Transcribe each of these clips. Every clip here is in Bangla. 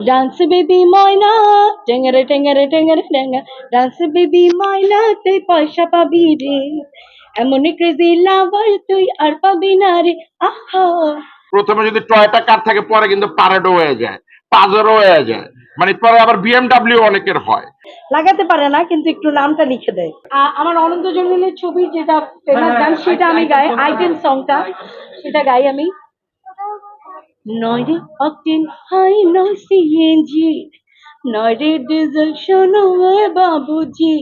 ডান্স বেবি ময়না টেঙ্গারে টেঙ্গারে টেঙ্গারে টেঙ্গা ডান্স বেবি ময়না তুই পয়সা পাবি রে এমন ক্রেজি লাভার তুই আর পাবি না রে আহা প্রথমে যদি টয়টা কার থাকে পরে কিন্তু পারেডও হয়ে যায় পাজারও হয়ে যায়। মানে পরে আবার বিএমডাব্লিউ অনেকের হয়। লাগাতে পারে না কিন্তু একটু নামটা লিখে দেয়। আমার অনন্ত জন্মের ছবি যেটা ফেমাস গান সেটা আমি গাই আইটেম সংটা সেটা গাই আমি। নয় রে অকটেন হাই নয় সিএনজি নয় রে ডিজেল শোনো এ বাবুজি।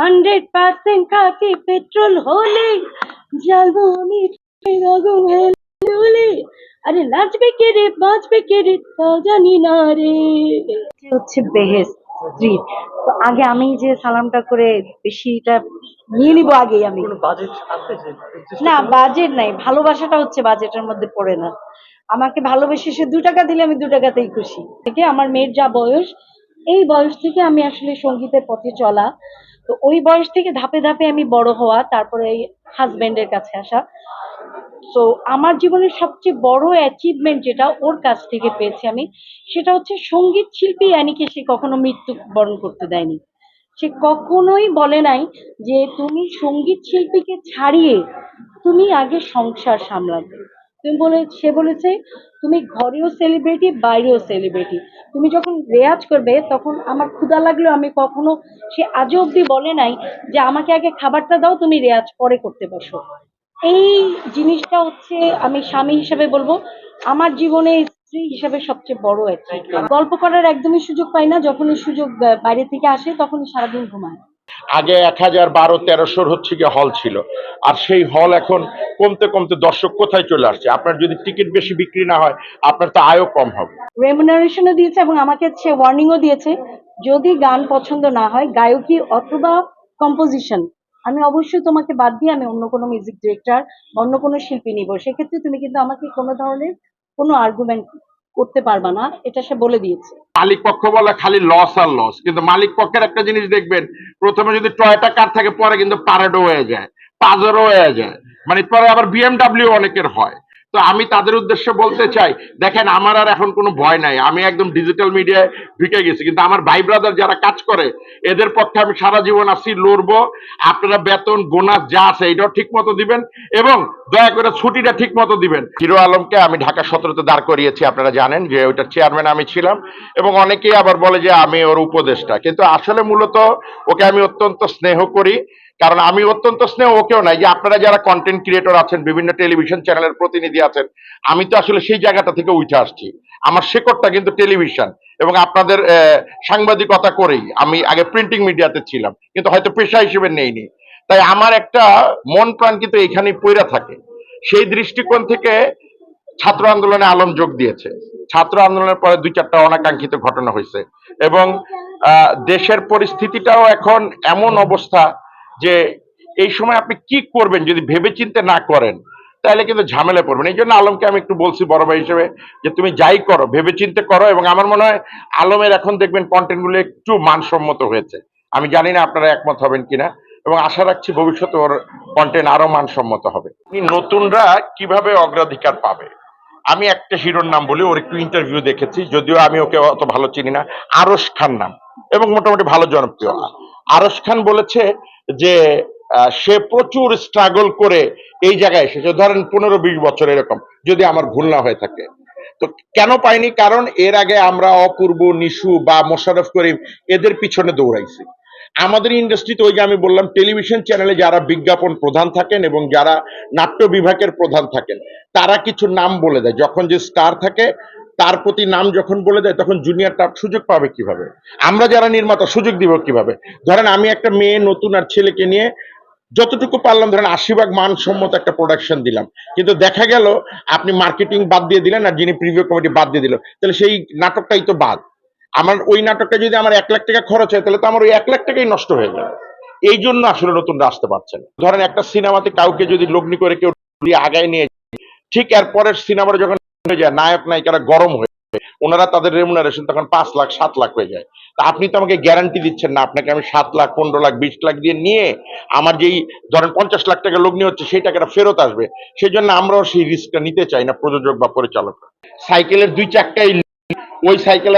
হান্ড্রেড পার্সেন্ট খাঁটি পেট্রোল হলে জ্বালবো আমি আগুন হেলে আরে নাচবে কে রে বাঁচবে কে রে তা জানি না রে। হচ্ছে বেহেস স্ট্রিট তো আগে আমি যে সালামটা করে বেশিটা নিয়ে নিবো আগেই আমি। না বাজেট নাই ভালোবাসাটা হচ্ছে বাজেটের মধ্যে পড়ে না। আমাকে ভালোবেসে সে দু টাকা দিলে আমি দু টাকাতেই খুশি। থেকে আমার মেয়ের যা বয়স, এই বয়স থেকে আমি আসলে সঙ্গীতের পথে চলা। তো ওই বয়স থেকে ধাপে ধাপে আমি বড় হওয়া, তারপরে এই হাজবেন্ডের কাছে আসা। তো আমার জীবনের সবচেয়ে বড় অ্যাচিভমেন্ট যেটা ওর কাছ থেকে পেয়েছি আমি, সেটা হচ্ছে সংগীত শিল্পী অ্যানিকে সে কখনো মৃত্যু বরণ করতে দেয়নি। সে কখনোই বলে নাই যে, তুমি সংগীত শিল্পীকে ছাড়িয়ে তুমি আগে সংসার সামলাবে। তুমি বলে, সে বলেছে, তুমি ঘরেও সেলিব্রিটি বাইরেও সেলিব্রিটি তুমি যখন রেয়াজ করবে, তখন আমার ক্ষুধা লাগলেও আমি কখনো, সে আজও অব্দি বলে নাই যে, আমাকে আগে খাবারটা দাও, তুমি রেয়াজ পরে করতে বসো। এই জিনিসটা হচ্ছে, আমি স্বামী হিসেবে বলব, আমার জীবনে স্ত্রী হিসেবে সবচেয়ে বড় একটা গল্প করার একদমই সুযোগ পাই না, যখনই সুযোগ বাইরে থেকে আসে, তখনই সারাদিন ঘুমায়। আগে এক হাজার বারো তেরোশোর হচ্ছে গিয়ে হল ছিল। আর সেই হল এখন কমতে কমতে দর্শক কোথায় চলে আসছে? আপনার যদি টিকিট বেশি বিক্রি না হয়, আপনার তো আয়ও কম হবে। রেমুনারেশনও দিয়েছে এবং আমাকে সে ওয়ার্নিংও দিয়েছে। যদি গান পছন্দ না হয়, গায়কী অথবা কম্পোজিশন আমি অবশ্যই তোমাকে বাদ দিয়ে আমি অন্য কোনো মিউজিক ডিরেক্টর অন্য কোনো শিল্পী নিব। সেক্ষেত্রে তুমি কিন্তু আমাকে কোনো ধরনের কোনো আর্গুমেন্ট করতে পারবা না, এটা সে বলে দিয়েছে। মালিক পক্ষ বলে খালি লস আর লস কিন্তু মালিক পক্ষের একটা জিনিস দেখবেন, প্রথমে যদি টয়টা কার থাকে, পরে কিন্তু পারেডো হয়ে যায়, পাজারও হয়ে যায়। মানে পরে আবার বিএমডাব্লিউ অনেকের হয়। তো আমি তাদের উদ্দেশ্যে বলতে চাই, দেখেন আমার আর এখন কোনো ভয় নাই, আমি একদম ডিজিটাল মিডিয়ায় ঢুকে গেছি, কিন্তু আমার ভাই ব্রাদার যারা কাজ করে, এদের পক্ষে আমি সারা জীবন আসি লড়বো, আপনারা বেতন বোনাস যা আছে এটাও ঠিক মতো দিবেন এবং দয়া করে ছুটিটা ঠিক মতো দিবেন। হিরো আলমকে আমি ঢাকা সতেরোতে দাঁড় করিয়েছি, আপনারা জানেন যে ওইটার চেয়ারম্যান আমি ছিলাম এবং অনেকেই আবার বলে যে আমি ওর উপদেষ্টা, কিন্তু আসলে মূলত ওকে আমি অত্যন্ত স্নেহ করি কারণ আমি অত্যন্ত স্নেহ, ওকেও নাই যে আপনারা যারা কন্টেন্ট ক্রিয়েটর আছেন, বিভিন্ন টেলিভিশন চ্যানেলের প্রতিনিধি আছেন, আমি তো আসলে সেই জায়গাটা থেকে উঠে আসছি। আমার শেকড়টা কিন্তু টেলিভিশন এবং আপনাদের সাংবাদিকতা করেই আমি আগে প্রিন্টিং মিডিয়াতে ছিলাম, কিন্তু হয়তো পেশা হিসেবে নেইনি। তাই আমার একটা মন প্রাণ কিন্তু এখানেই পইরা থাকে। সেই দৃষ্টিকোণ থেকে ছাত্র আন্দোলনে আলম যোগ দিয়েছে। ছাত্র আন্দোলনের পরে দুই চারটা অনাকাঙ্ক্ষিত ঘটনা হয়েছে এবং দেশের পরিস্থিতিটাও এখন এমন অবস্থা যে এই সময় আপনি কি করবেন যদি ভেবেচিন্তে না করেন, তাহলে কিন্তু ঝামেলা পড়বেন। এই জন্য আলমকে আমি একটু বলছি বড় ভাই হিসেবে যে তুমি যাই করো, ভেবেচিন্তে করো এবং আমার মনে হয় আলমের এখন দেখবেন কন্টেন্টগুলো একটু মানসম্মত হয়েছে। আমি জানি না আপনারা একমত হবেন কিনা এবং আশা রাখছি ভবিষ্যতে ওর কন্টেন্ট আরও মানসম্মত হবে। নতুনরা কীভাবে অগ্রাধিকার পাবে? আমি একটা হিরোর নাম বলি, ওর একটু ইন্টারভিউ দেখেছি, যদিও আমি ওকে অত ভালো চিনি না। আরস খান নাম এবং মোটামুটি ভালো জনপ্রিয়। আরশ খান বলেছে যে সে প্রচুর স্ট্রাগল করে এই জায়গায় এসেছে। ধরেন পনেরো বিশ বছর এরকম, যদি আমার ভুল না হয়ে থাকে। তো কেন পাইনি? কারণ এর আগে আমরা অপূর্ব, নিশু বা মোশারফ করিম এদের পিছনে দৌড়াইছি। আমাদের ইন্ডাস্ট্রিতে ওই যে আমি বললাম টেলিভিশন চ্যানেলে যারা বিজ্ঞাপন প্রধান থাকেন এবং যারা নাট্য বিভাগের প্রধান থাকেন, তারা কিছু নাম বলে দেয়। যখন যে স্টার থাকে তার প্রতি নাম যখন বলে দেয়, তখন জুনিয়র তার সুযোগ পাবে কীভাবে? আমরা যারা নির্মাতা, সুযোগ দিব কীভাবে? ধরেন আমি একটা মেয়ে, নতুন আর ছেলেকে নিয়ে যতটুকু পারলাম, ধরেন আশি ভাগ মানসম্মত একটা প্রোডাকশন দিলাম। কিন্তু দেখা গেল, আপনি মার্কেটিং বাদ দিয়ে দিলেন আর যিনি প্রিভিউ কমিটি বাদ দিয়ে দিল। তাহলে সেই নাটকটাই তো বাদ। আমার ওই নাটকটা যদি আমার এক লাখ টাকা খরচ হয়, তাহলে তো আমার ওই এক লাখ টাকাই নষ্ট হয়ে যাবে। এই জন্য আসলে নতুনরা আসতে পারছে না। ধরেন একটা সিনেমাতে কাউকে যদি লগ্নি করে কেউ আগায় নিয়ে ঠিক এর পরের সিনেমাটা যখন হয়ে যায় নায়ক নায়িকারা গরম হয়ে ওনারা তাদের রেমুনারেশন তখন পাঁচ লাখ, সাত লাখ হয়ে যায়। তা আপনি তো আমাকে গ্যারান্টি দিচ্ছেন না, আপনাকে আমি সাত লাখ, পনেরো লাখ, বিশ লাখ দিয়ে নিয়ে আমার যেই ধরেন পঞ্চাশ লাখ টাকা লগ্নি হচ্ছে, সেই টাকাটা ফেরত আসবে। সেই জন্য আমরাও সেই রিস্কটা নিতে চাই না প্রযোজক বা পরিচালক সাইকেলের দুই চাক্কাই ওই সাইকেল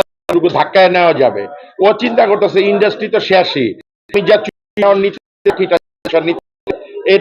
ধাক্কায় নেওয়া যাবে। ও চিন্তা করতেছে ইন্ডাস্ট্রি তো শেষই। যা নিতে- এর।